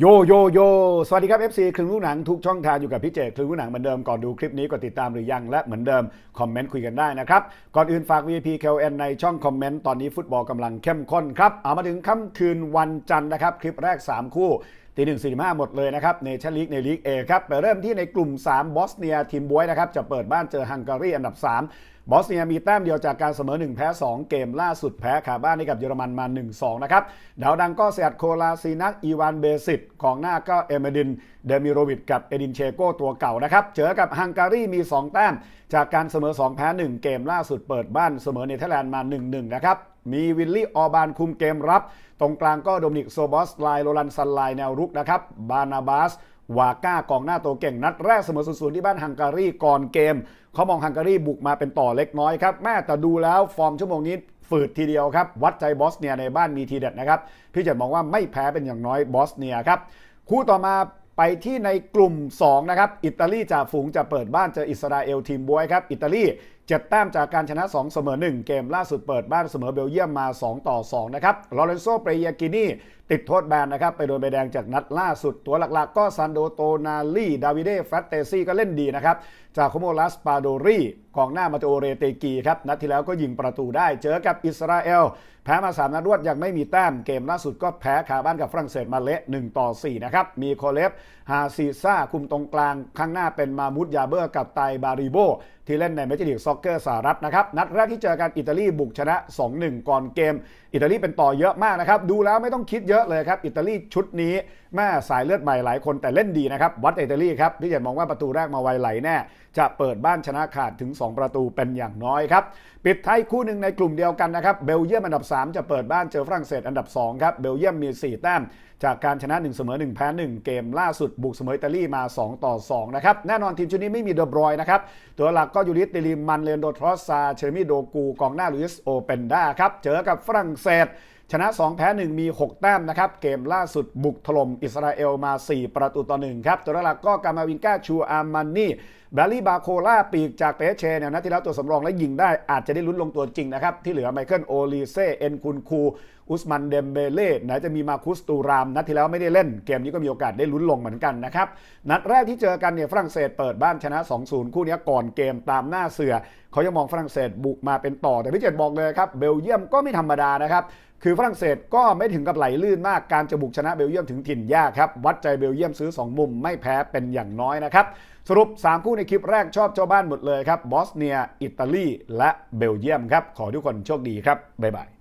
โยโยโย สวัสดีครับ FC คลึงลูกหนังทุกช่องทางอยู่กับพี่เจคลึงลูกหนังเหมือนเดิมก่อนดูคลิปนี้กดติดตามหรือยังและเหมือนเดิม คอมเมนต์คุยกันได้นะครับ ก่อนอื่นฝาก VIP KLN ในช่องคอมเมนต์ตอนนี้ฟุตบอลกำลังเข้มข้นครับ เอามาถึงค่ำคืนวันจันทร์นะครับ คลิปแรก 3 คู่ ตีหนึ่งสี่ห้าหมดเลยนะครับเนชั่นลีกในลีกเอครับไปเริ่มที่ในกลุ่ม 3 บอสเนียทีมบวยนะครับจะเปิดบ้านเจอฮังการีอันดับ 3 บอสเนียมีแต้มเดียวจากการเสมอ 1 แพ้ 2 เกมล่าสุดแพ้ขาบ้านให้กับเยอรมันมา 1-2 นะครับดาวดังก็เสียดโคลาซีนักอีวานเบสิตของหน้าก็เอเมดิน เดมิโรวิดกับเอดินเชโกตัวเก่านะครับเจอกับฮังการีมี 2 แต้ม จากการเสมอ 2 แพ้ 1 เกมล่าสุดเปิดบ้านเสมอเนเธอร์แลนด์มา 1-1 นะครับ มีวิลลี่ออบานคุมเกมรับ ตรงกลางก็โดมินิกโซบอสไลโรลันซันไลแนวรุกนะครับ บานาบาสวาก้ากองหน้าตัวเก่งนัดแรกเสมอศูนย์ที่บ้านฮังการีก่อนเกม เขามองฮังการีบุกมาเป็นต่อเล็กน้อยครับ แม่แต่ดูแล้วฟอร์มชั่วโมงนี้ฝืดทีเดียวครับ วัดใจบอสเนียในบ้านมีทีเด็ดนะครับพี่เจดมองว่าไม่แพ้เป็นอย่างน้อยบอสเนียครับคู่ต่อมาไปที่ในกลุ่ม 2 นะครับ อิตาลีจ่าฝูงจะเปิดบ้านเจออิสราเอลทีมบวยครับ อิตาลี เจ็ดแต้มจากการชนะ 2 เสมอ 1 เกมล่าสุดเปิดบ้านเสมอเบลเยียมมา 2 ต่อ 2 นะครับลอเรนโซเปรยากินีติดโทษแบนนะครับ ไปโดนใบแดงจากนัดล่าสุดตัวหลักๆ ก็ซันโดโตนาลีดาวิเดแฟตเตซี่ก็เล่นดีนะครับ จากโคโมลัสปาโดรีกองหน้ามาโตโอเรเตกีครับ นัดที่แล้วก็ยิงประตูได้เจอกับอิสราเอล แพ้มา3นัดรวดยังไม่มีแต้มเกมล่าสุดก็แพ้คาบ้านกับฝรั่งเศสมาเละ1ต่อ4นะครับมีโคเลฟฮาซีซ่าคุมตรงกลางข้างหน้าเป็นมามุดยาเบอร์กับไตบาริโบ ที่เล่นในเมจิลิกซ็อกเกอร์สหรัฐนะครับ นัดแรกที่เจอกันอิตาลีบุกชนะ 2-1 ก่อนเกม อิตาลีเป็นต่อเยอะมากนะครับ ดูแล้วไม่ต้องคิดเยอะเลยครับ อิตาลีชุดนี้แม่สายเลือดใหม่หลายคนแต่เล่นดีนะครับ วัดอิตาลีครับพี่เจมองว่าประตูแรกมาไวไหลแน่ จะเปิดบ้านชนะขาดถึง 2 ประตูเป็นอย่างน้อยครับ ปิดท้ายคู่หนึ่งในกลุ่มเดียวกันนะครับ เบลเยียมอันดับ 3 จะเปิดบ้านเจอฝรั่งเศสอันดับ2ครับ เบลเยียมมี 4 แต้มจากการชนะ1เสมอ1แพ้1 เกมล่าสุดบุกเสมออิตาลีมา 2 ต่อ 2 นะครับ แน่นอนทีมชุดนี้ไม่มีเดอบรอยนะครับ ตัวหลักก็ยูริสติลิมันเลนโดทรอสซา เชอร์มิโดกู กองหน้าลุยส์โอเปนด้าครับ เจอกับฝรั่งเศส ชนะ 2 แพ้ 1 มี 6 แต้มนะครับ เกมล่าสุดบุกถล่มอิสราเอลมา 4 ประตูต่อ 1 ครับตัวหลักก็กามาวินกาชูอาร์มันนี่แบลลี่บาโคล่าปีกจากเปเชเนี่ยนะที่แล้วตัวสำรองและยิงได้อาจจะได้ลุ้นลงตัวจริงนะครับ ที่เหลือไมเคิลโอลีเซเอ็นคุนคู อุสมันเดมเบเล่ไหนจะมีมาคุสตูราม นัดที่แล้วไม่ได้เล่น เกมนี้ก็มีโอกาสได้ลุ้นลงเหมือนกันนะครับ นัดแรกที่เจอกันเนี่ยฝรั่งเศสเปิดบ้านชนะ 2-0 คู่นี้ก่อนเกมตามหน้าเสือเขายังมองฝรั่งเศสบุกมาเป็นต่อแต่พี่เจตบอกเลยครับเบลเยียมก็ไม่ธรรมดานะครับคือฝรั่งเศสก็ไม่ถึงกับไหลลื่นมากการจะบุกชนะเบลเยียมถึงถิ่นยากครับวัดใจเบลเยียมซื้อ 2 มุมไม่แพ้เป็นอย่างน้อยนะครับสรุป 3 คู่ในคลิปแรกชอบเจ้าบ้านหมดเลยครับบอสเนีย อิตาลี และเบลเยียมครับขอทุกคนโชคดีครับบ๊ายบาย